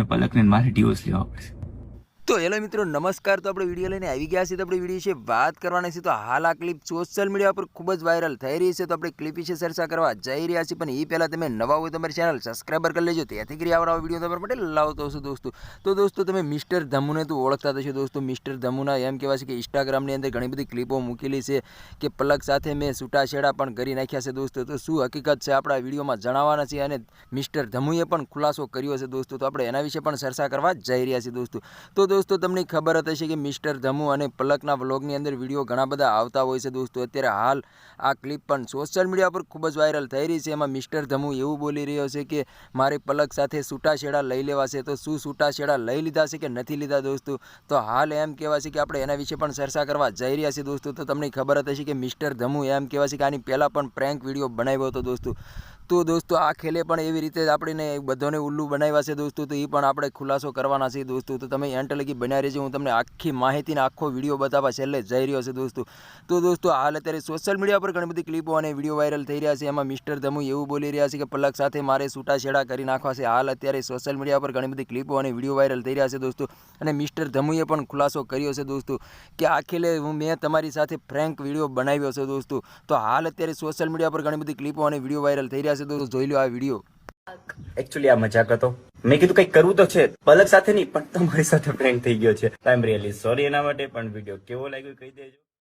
ને પલકને મારે ડિવોર્સ લેવા પડશે તો હેલો મિત્રો, નમસ્કાર. તો આપણે વીડિયો લઈને આવી ગયા છીએ તો આપણે વીડિયો વિશે વાત કરવાની છે. તો હાલ આ ક્લિપ સોશિયલ મીડિયા પર ખૂબ જ વાયરલ થઈ રહી છે. તો આપણે ક્લિપ વિશે ચર્ચા કરવા જઈ રહ્યા છીએ. પણ એ પહેલાં તમે નવા હોય તમારી ચેનલ સબસ્ક્રાઈબર કરી લેજો. ત્યાંથી કરી આવવા વીડિયો તમારા માટે લાવતો હશો દોસ્તો. તો દોસ્તો, તમે મિસ્ટર ધમુને તો ઓળખતા થશો દોસ્તો. મિસ્ટર ધમુના એમ કહેવાય છે કે ઇન્સ્ટાગ્રામની અંદર ઘણી બધી ક્લિપો મૂકેલી છે કે પલક સાથે મેં છૂટાછેડા પણ કરી નાખ્યા છે દોસ્તો. તો શું હકીકત છે? આપણા વિડીયોમાં જણાવવાના છે અને મિસ્ટર ધમુએ પણ ખુલાસો કર્યો છે દોસ્તો. તો આપણે એના વિશે પણ ચર્ચા કરવા જઈ રહ્યા છીએ દોસ્તો. તો દોસ્તો તમને ખબર જ હશે કે મિસ્ટર ધમુ અને પલકના વ્લોગની અંદર વીડિયો ઘણા બધા આવતા હોય છે દોસ્તો. અત્યારે હાલ આ ક્લિપ પણ સોશિયલ મીડિયા પર ખૂબ જ વાયરલ થઈ રહી છે. એમાં મિસ્ટર ધમુ એવું બોલી રહ્યો છે કે મારે પલક સાથે છૂટાછેડા લઈ લેવા છે. તો શું છૂટાછેડા લઈ લીધા છે કે નથી લીધા દોસ્તો? તો હાલ એમ કહેવાય છે કે આપણે એના વિશે પણ ચર્ચા કરવા જઈ રહ્યા છીએ દોસ્તો. તો તમને ખબર જ હશે કે મિસ્ટર ધમુ એમ કહેવાય છે કે આની પહેલાં પણ પ્રેન્ક વીડિયો બનાવ્યો હતો દોસ્તો. તો દોસ્તો આ ખેલે પણ એવી રીતે આપણને બધાને ઉલ્લુ બનાવ્યા છે દોસ્તો, તો એ પણ આપણે ખુલાસો કરવાના છે દોસ્તો. તો તમે એન્ટ લગી બન્યા રહેજો, હું તમને આખી માહિતીને આખો વીડિયો બતાવવા છેલ્લે જઈ રહ્યો છે દોસ્તો. તો દોસ્તો હાલ અત્યારે સોશિયલ મીડિયા પર ઘણી બધી ક્લિપો અને વીડિયો વાયરલ થઈ રહ્યા છે. એમાં મિસ્ટર ધમુ એવું બોલી રહ્યા છે કે પલક સાથે મારે છૂટાછેડા કરી નાખવા છે. હાલ અત્યારે સોશિયલ મીડિયા પર ઘણી બધી ક્લિપો અને વીડિયો વાયરલ થઈ રહ્યા છે દોસ્તો. અને મિસ્ટર ધમુએ પણ ખુલાસો કર્યો છે દોસ્તો કે આ ખેલે હું મેં તમારી સાથે ફ્રેન્ક વીડિયો બનાવ્યો છે દોસ્તો. તો હાલ અત્યારે સોશિયલ મીડિયા પર ઘણી બધી ક્લિપો અને વીડિયો વાયરલ થઈ રહ્યા છે દોસ્તો જોઈ લો આ વીડિયો એકચ્યુઅલી આ મજાક હતો. મેં કીધું કંઈક કરવું તો છે. પલક સાથે નહીં, પણ તમારી સાથે પ્રેન્ક થઈ ગયો છે. આઈ એમ રિયલી સોરી એના માટે, પણ વીડિયો કેવો લાગ્યો કહી દેજો.